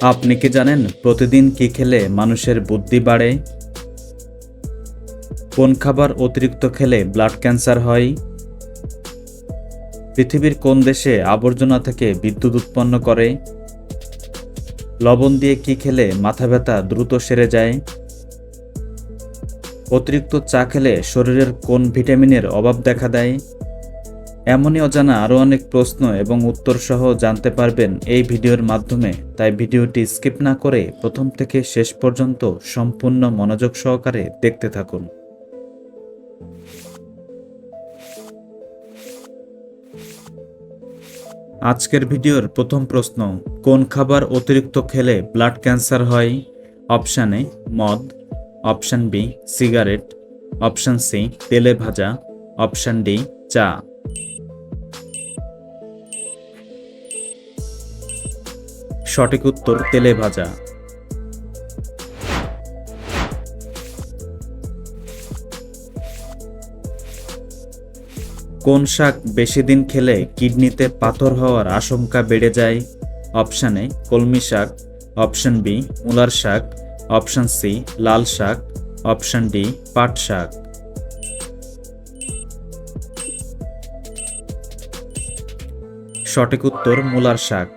আপনি কি জানেন প্রতিদিন কি খেলে মানুষের বুদ্ধি বাড়ে? কোন খাবার অতিরিক্ত খেলে ব্লাড ক্যান্সার হয়? পৃথিবীর কোন দেশে আবর্জনা থেকে বিদ্যুৎ উৎপন্ন করে? লবণ দিয়ে কি খেলে মাথা ব্যথা দ্রুত সেরে যায়? অতিরিক্ত চা খেলে শরীরের কোন ভিটামিনের অভাব দেখা দেয়? এমনই অজানা আরও অনেক প্রশ্ন এবং উত্তর সহ জানতে পারবেন এই ভিডিওর মাধ্যমে। তাই ভিডিওটি স্কিপ না করে প্রথম থেকে শেষ পর্যন্ত সম্পূর্ণ মনোযোগ সহকারে দেখতে থাকুন। আজকের ভিডিওর প্রথম প্রশ্ন, কোন খাবার অতিরিক্ত খেলে ব্লাড ক্যান্সার হয়? অপশান এ, মদ। Option B, cigarette. Option C, তেলে ভাজা। অপশান ডি, চা। সঠিক উত্তর তেলে ভাজা। কোন শাক বেশি দিন খেলে কিডনিতে পাথর হওয়ার আশঙ্কা বেড়ে যায়? অপশান কলমি শাক। অপশান বি, মূলার শাক। অপশান সি, লাল শাক। অপশান ডি, পাট শাক। সঠিক উত্তর মূলার শাক।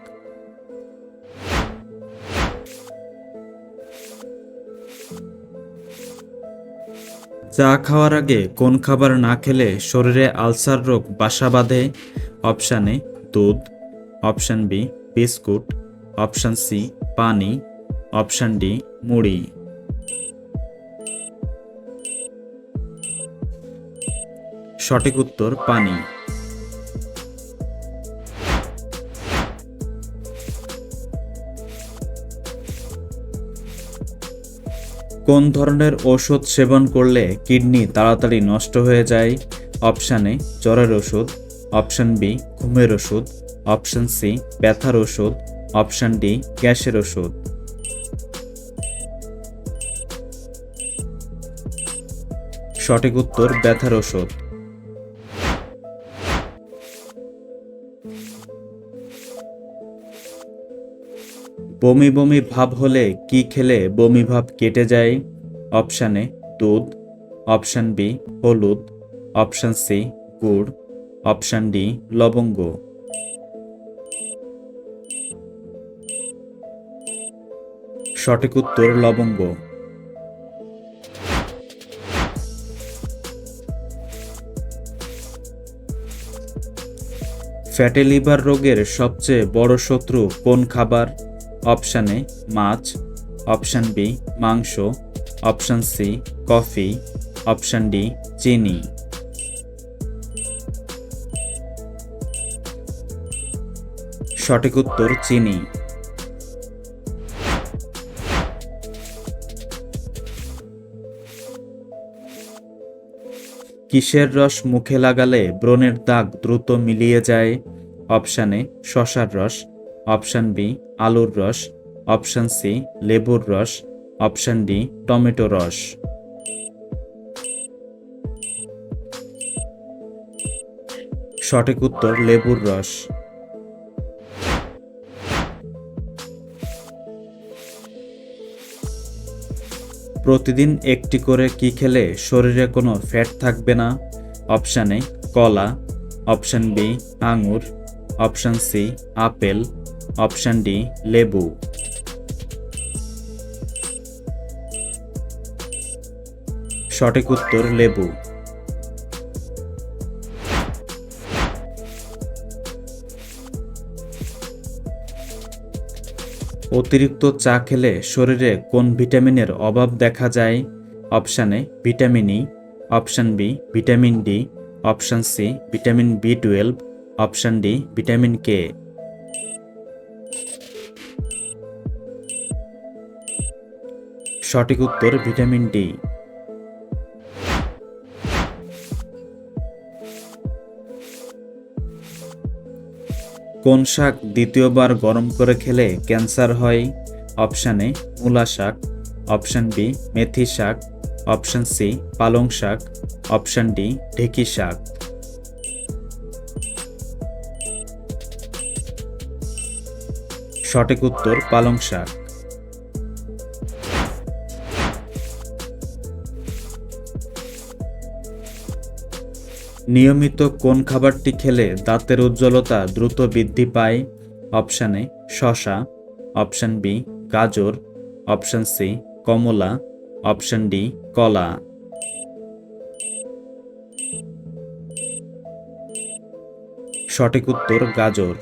চা খাওয়ার আগে কোন খাবার না খেলে শরীরে আলসার রোগ, বাসা বাঁধে? অপশান এ, দুধ। Option B, biscuit. Option C, পানি। অপশান ডি, মুড়ি। সঠিক উত্তর, পানি। কোন ধরনের ওষুধ সেবন করলে কিডনি তাড়াতাড়ি নষ্ট হয়ে যায়? অপশান এ, জ্বরের ওষুধ। অপশান বি, ঘুমের ওষুধ। অপশান সি, ব্যথার ওষুধ। অপশান ডি, গ্যাসের ওষুধ। সঠিক উত্তর, ব্যথার ওষুধ। বমি বমি ভাব হলে কি খেলে বমি ভাব কেটে যায়? অপশান দুধ। অপশান বি, হলুদ। অপশান সি, গুড়। অপশান ডি, লবঙ্গ। সঠিক উত্তর, লবঙ্গ। ফ্যাটি লিভার রোগের সবচেয়ে বড় শত্রু কোন খাবার? অপশান এ মাছ, অপশান বি মাংস, option C coffee, option D চিনি। সঠিক উত্তর চিনি। কিসের রস মুখে লাগালে ব্রণের দাগ দ্রুত মিলিয়ে যায়? অপশানে শশার রস অপশান বি, আলুর রস। অপশান সি, লেবুর রস। অপশান ডি, টমেটো রস। সঠিক উত্তর, লেবুর রস। প্রতিদিন একটি করে কি খেলে শরীরে কোনো ফ্যাট থাকবে না? অপশান এ, কলা। অপশান বি, আঙুর। Option C, apple. Option D, লেবু। সঠিক উত্তর, লেবু। অতিরিক্ত চা খেলে শরীরে কোন ভিটামিনের অভাব দেখা যায়? Option A, vitamin E. Option B, vitamin D. Option C, vitamin B twelve. Option D, vitamin K. সঠিক উত্তর ভিটামিন ডি। কোন শাক দ্বিতীয়বার গরম করে খেলে ক্যান্সার হয়? অপশান এ, মূলা শাক। অপশান বি, মেথি শাক। অপশান সি, পালং শাক। অপশান ডি, ঢেকি শাক। সঠিক উত্তর পালং শাক। নিয়মিত কোন খাবারটি খেলে দাঁতের উজ্জ্বলতা দ্রুত বৃদ্ধি পায়? অপশান এ শশা অপশান বি, গাজর। অপশান সি, কমলা। অপশান ডি, কলা। সঠিক উত্তর, গাজর।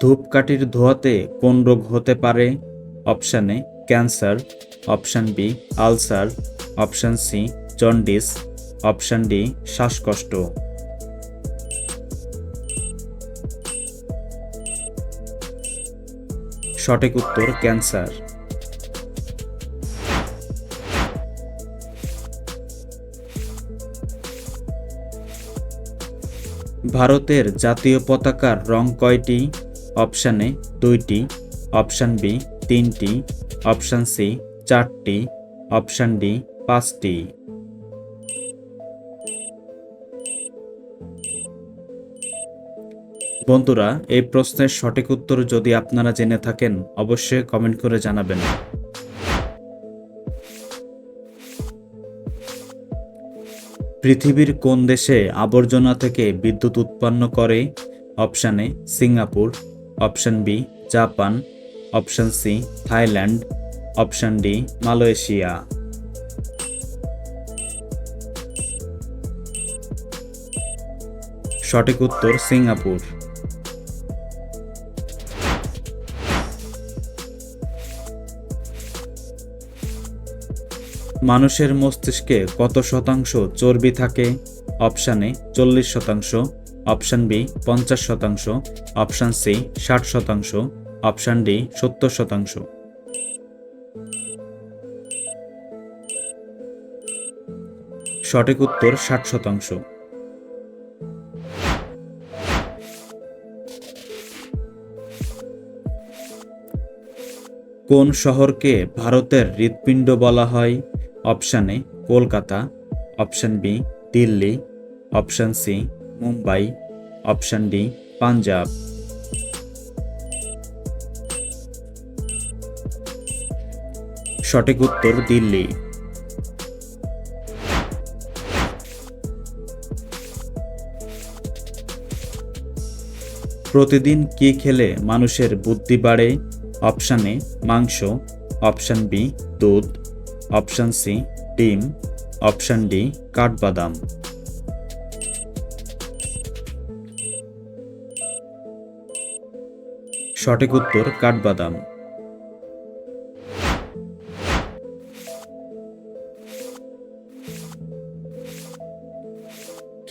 ধূপকাঠির ধোয়াতে কোন রোগ হতে পারে? Option A, cancer, option B, ulcer, option C, jaundice, option D, শ্বাসকষ্ট। সঠিক উত্তর, ক্যান্সার। ভারতের জাতীয় পতাকার রং কয়টি? অপশান এ, দুইটি। অপশান বি তিনটি অপশান সি চারটি অপশান ডি পাঁচটি। বন্ধুরা, এই প্রশ্নের সঠিক উত্তর যদি আপনারা জেনে থাকেন, অবশ্যই কমেন্ট করে জানাবেন। পৃথিবীর কোন দেশে আবর্জনা থেকে বিদ্যুৎ উৎপন্ন করে? Option Singapore option B Japan option C, Thailand, option D, Malaysia. সঠিক উত্তর সিঙ্গাপুর। মানুষের মস্তিষ্কে কত শতাংশ চর্বি থাকে? অপশান চল্লিশ শতাংশ, অপশান বি, পঞ্চাশ শতাংশ, অপশান সি, ষাট শতাংশ অপশান ডি, সত্তর শতাংশ। সঠিক উত্তর, ষাট শতাংশ। কোন শহরকে ভারতের হৃৎপিণ্ড বলা হয়? Option A, Kolkata. Option B, Delhi. Option C, Mumbai. Option D, Punjab. সঠিক উত্তর দিল্লি। প্রতিদিন কি খেলে মানুষের বুদ্ধি বাড়ে? অপশান এ, মাংস। অপশান বি, দুধ। অপশান সি, ডিম। অপশান ডি, কাঠবাদাম। সঠিক উত্তর কাঠবাদাম।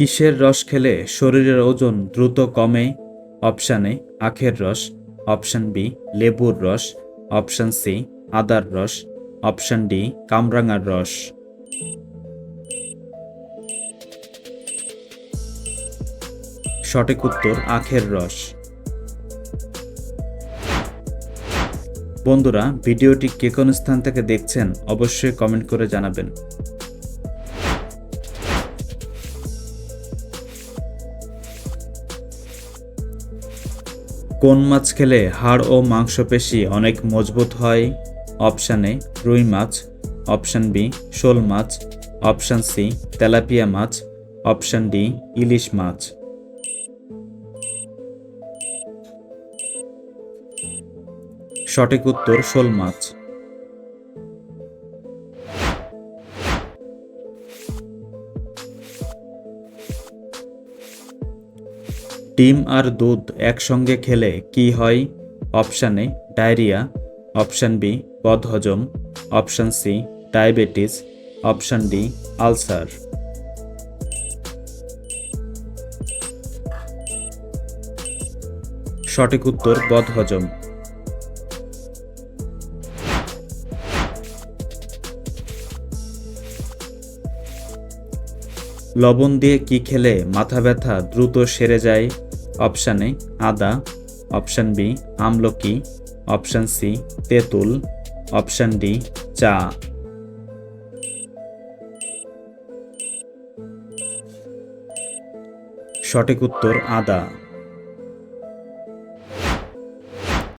কিসের রস খেলে শরীরের ওজন দ্রুত কমে? অপশান আখের রস। অপশান বি, লেবুর রস। অপশান সি, আদার রস। অপশান ডি, কামরাঙার রস। সঠিক উত্তর, আখের রস। বন্ধুরা, ভিডিওটি কে কোন স্থান থেকে দেখছেন অবশ্যই কমেন্ট করে জানাবেন। কোন মাছ খেলে হাড় ও মাংসপেশি অনেক মজবুত হয়? অপশান এ, রুই মাছ। অপশান বি, শোল মাছ। অপশান সি, তেলাপিয়া মাছ। অপশান ডি, ইলিশ মাছ। সঠিক উত্তর শোল মাছ। ডিম আর দুধ একসঙ্গে খেলে কি হয়? Option A, diarrhoea. Option B, বদহজম। Option C, diabetes. Option D, ulcer. সঠিক উত্তর, বদহজম। লবণ দিয়ে কি খেলে মাথা ব্যথা দ্রুত সেরে যায়? অপশান এ, আদা। অপশান বি, আমলকি। অপশান সি, তেঁতুল। অপশান ডি, চা। সঠিক উত্তর, আদা।